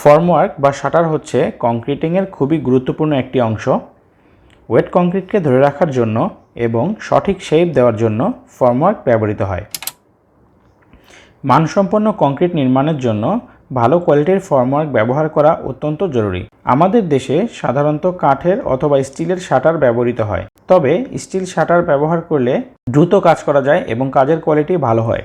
Formwork বা shutter হচ্ছে কংক্রিটিংয়ের খুবই গুরুত্বপূর্ণ একটি অংশ। ওয়েট কংক্রিটকে ধরে রাখার জন্য এবং সঠিক শেপ দেওয়ার জন্য ফর্মওয়ার্ক ব্যবহৃত হয়। মানসম্পন্ন কংক্রিট নির্মাণের জন্য ভালো কোয়ালিটির ফর্মওয়ার্ক ব্যবহার করা অত্যন্ত জরুরি। আমাদের দেশে সাধারণত কাঠের অথবা স্টিলের শাটার ব্যবহৃত হয়। তবে স্টিল শাটার ব্যবহার করলে দ্রুত কাজ করা যায় এবং কাজের কোয়ালিটি ভালো হয়।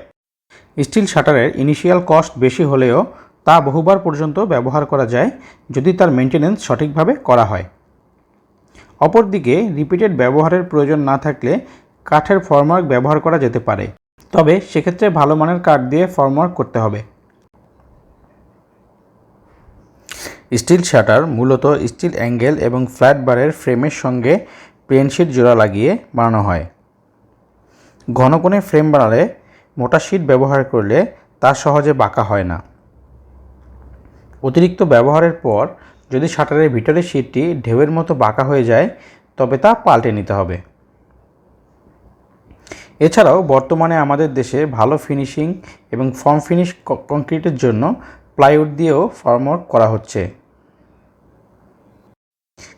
স্টিল শাটারের ইনিশিয়াল কস্ট বেশি হলেও তা বহুবার পর্যন্ত ব্যবহার করা যায় যদি তার মেনটেন্যান্স সঠিকভাবে করা হয়। অপরদিকে রিপিটেড ব্যবহারের প্রয়োজন না থাকলে কাঠের ফর্মওয়ার্ক ব্যবহার করা যেতে পারে। তবে সেক্ষেত্রে ভালো মানের কাঠ দিয়ে ফর্মওয়ার্ক করতে হবে। স্টিল শাটার মূলত স্টিল অ্যাঙ্গেল এবং ফ্ল্যাট বারের ফ্রেমের সঙ্গে প্লেনশিট জোড়া লাগিয়ে বানানো হয়। ঘন কোণে ফ্রেম বানালে মোটা শিট ব্যবহার করলে তা সহজে বাঁকা হয় না। অতিরিক্ত ব্যবহারের পর যদি শাটারের ভিতরের শিটটি ঢেউয়ের মতো বাঁকা হয়ে যায়, তবে তা পাল্টে নিতে হবে। এছাড়াও বর্তমানে আমাদের দেশে ভালো ফিনিশিং এবং ফর্ম ফিনিশ কংক্রিটের জন্য প্লাইউড দিয়েও ফর্মওয়ার্ক করা হচ্ছে।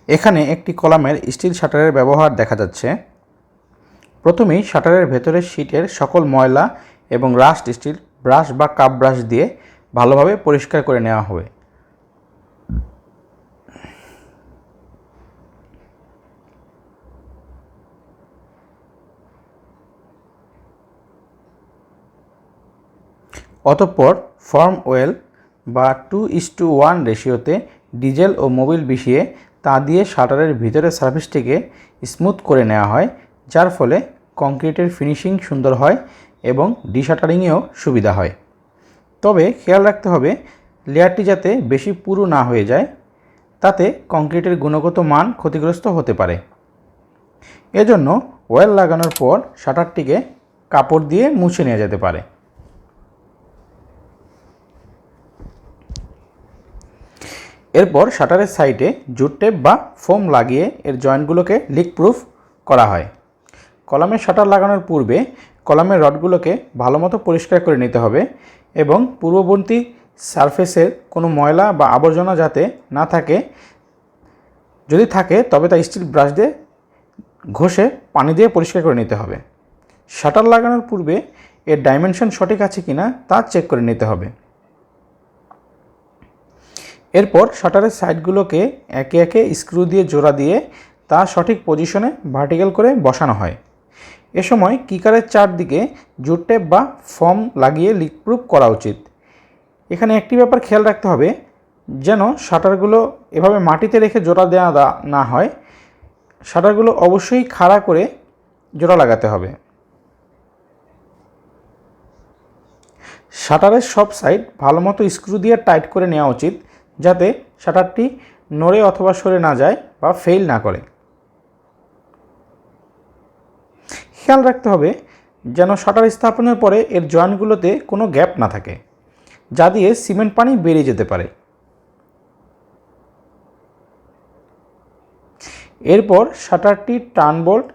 এখানে একটি কলামের স্টিল শাটারের ব্যবহার দেখা যাচ্ছে। প্রথমেই শাটারের ভেতরের শীটের সকল ময়লা এবং রাস্ট স্টিল ব্রাশ বা কাপ ব্রাশ দিয়ে ভালোভাবে পরিষ্কার করে নেওয়া হবে। অতঃপর ফর্ম ওয়েল বা টু ইস টু ওয়ান রেশিওতে ডিজেল ও মোবিল মিশিয়ে তা দিয়ে শাটারের ভিতরের সার্ভিসটিকে স্মুথ করে নেওয়া হয়, যার ফলে কংক্রিটের ফিনিশিং সুন্দর হয় এবং ডিশাটারিংয়েও সুবিধা হয়। তবে খেয়াল রাখতে হবে, লেয়ারটি যাতে বেশি পুরু না হয়ে যায়, তাতে কংক্রিটের গুণগত মান ক্ষতিগ্রস্ত হতে পারে। এজন্য ওয়েল লাগানোর পর শাটারটিকে কাপড় দিয়ে মুছে নেওয়া যেতে পারে। এরপর শাটারের সাইডে জুট টেপ বা ফোম লাগিয়ে এর জয়েন্টগুলোকে লিক প্রুফ করা হয়। কলামের শাটার লাগানোর পূর্বে কলামের রডগুলোকে ভালো মতো পরিষ্কার করে নিতে হবে এবং পূর্ববর্তী সারফেসের কোনো ময়লা বা আবর্জনা যাতে না থাকে, যদি থাকে তবে তা স্টিল ব্রাশ দিয়ে ঘষে পানি দিয়ে পরিষ্কার করে নিতে হবে। শাটার লাগানোর পূর্বে এর ডাইমেনশন সঠিক আছে কিনা তা চেক করে নিতে হবে। এরপর শাটারের সাইডগুলোকে একে একে স্ক্রু দিয়ে জোড়া দিয়ে তা সঠিক পজিশনে ভার্টিক্যাল করে বসানো হয়। এ সময় কিকারের চারদিকে জুট টেপ বা ফর্ম লাগিয়ে লিকপ্রুফ করা উচিত। এখানে একটি ব্যাপার খেয়াল রাখতে হবে, যেন শাটারগুলো এভাবে মাটিতে রেখে জোড়া দেওয়া না হয়, শাটারগুলো অবশ্যই খাড়া করে জোড়া লাগাতে হবে। শাটারের সব সাইড ভালো মতো স্ক্রু দিয়ে টাইট করে নেওয়া উচিত যাতে শাটারটি নড়ে অথবা সরে না যায় বা ফেল না করে। খেয়াল রাখতে হবে যেন শাটার স্থাপনের পরে এর জয়েন্টগুলোতে কোনো গ্যাপ না থাকে, যা দিয়ে সিমেন্ট পানি বেরিয়ে যেতে পারে। এরপর শাটারটি টার্নবোল্ট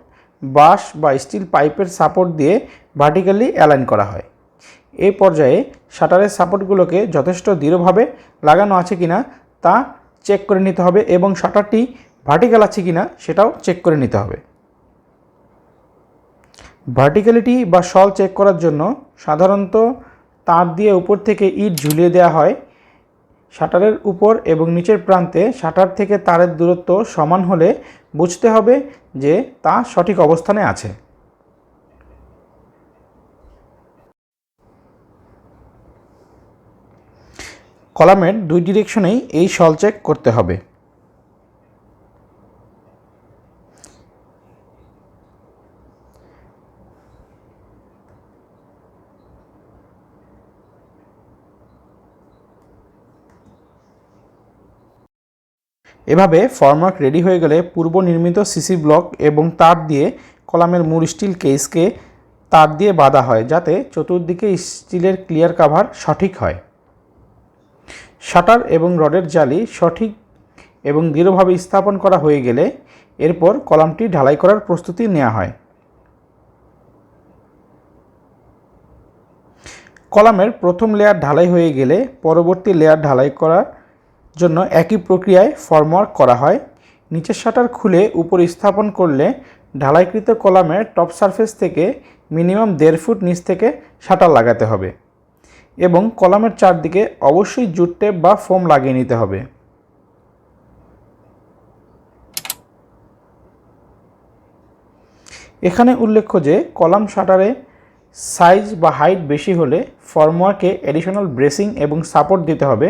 বাঁশ বা স্টিল পাইপের সাপোর্ট দিয়ে ভার্টিক্যালি অ্যালাইন করা হয়। এই পর্যায়ে শাটারের সাপোর্টগুলোকে যথেষ্ট দৃঢ়ভাবে লাগানো আছে কিনা তা চেক করে নিতে হবে এবং শাটারটি ভার্টিক্যাল আছে কিনা সেটাও চেক করে নিতে হবে। ভার্টিক্যালিটি বা সল চেক করার জন্য সাধারণত তার দিয়ে উপর থেকে ইট ঝুলিয়ে দেওয়া হয়। শাটারের উপর এবং নিচের প্রান্তে শাটার থেকে তারের দূরত্ব সমান হলে বুঝতে হবে যে তা সঠিক অবস্থানে আছে। কলামের দুই ডিরেকশনেই এই সল চেক করতে হবে। এভাবে ফর্মওয়ার্ক রেডি হয়ে গেলে পূর্ব নির্মিত সিসি ব্লক এবং তার দিয়ে কলামের মূল স্টিল কেসকে তার দিয়ে বাঁধা হয়, যাতে চতুর্দিকে স্টিলের ক্লিয়ার কাভার সঠিক হয়। শাটার এবং রডের জালি সঠিক এবং দৃঢ়ভাবে স্থাপন করা হয়ে গেলে এরপর কলামটি ঢালাই করার প্রস্তুতি নেওয়া হয়। কলামের প্রথম লেয়ার ঢালাই হয়ে গেলে পরবর্তী লেয়ার ঢালাই করার জন্য একই প্রক্রিয়ায় ফর্মওয়ার্ক করা হয়। নিচের শাটার খুলে উপরে স্থাপন করলে ঢালাইকৃত কলামের টপ সারফেস থেকে মিনিমাম দেড় ফুট নিচ থেকে শাটার লাগাতে হবে। এবং কলামের চারদিকে অবশ্যই জুট টেপ বা ফোম লাগিয়ে নিতে হবে। এখানে উল্লেখ্য যে, কলাম শাটারে সাইজ বা হাইট বেশি হলে ফর্মওয়ার্কে অ্যাডিশনাল ব্রেসিং এবং সাপোর্ট দিতে হবে।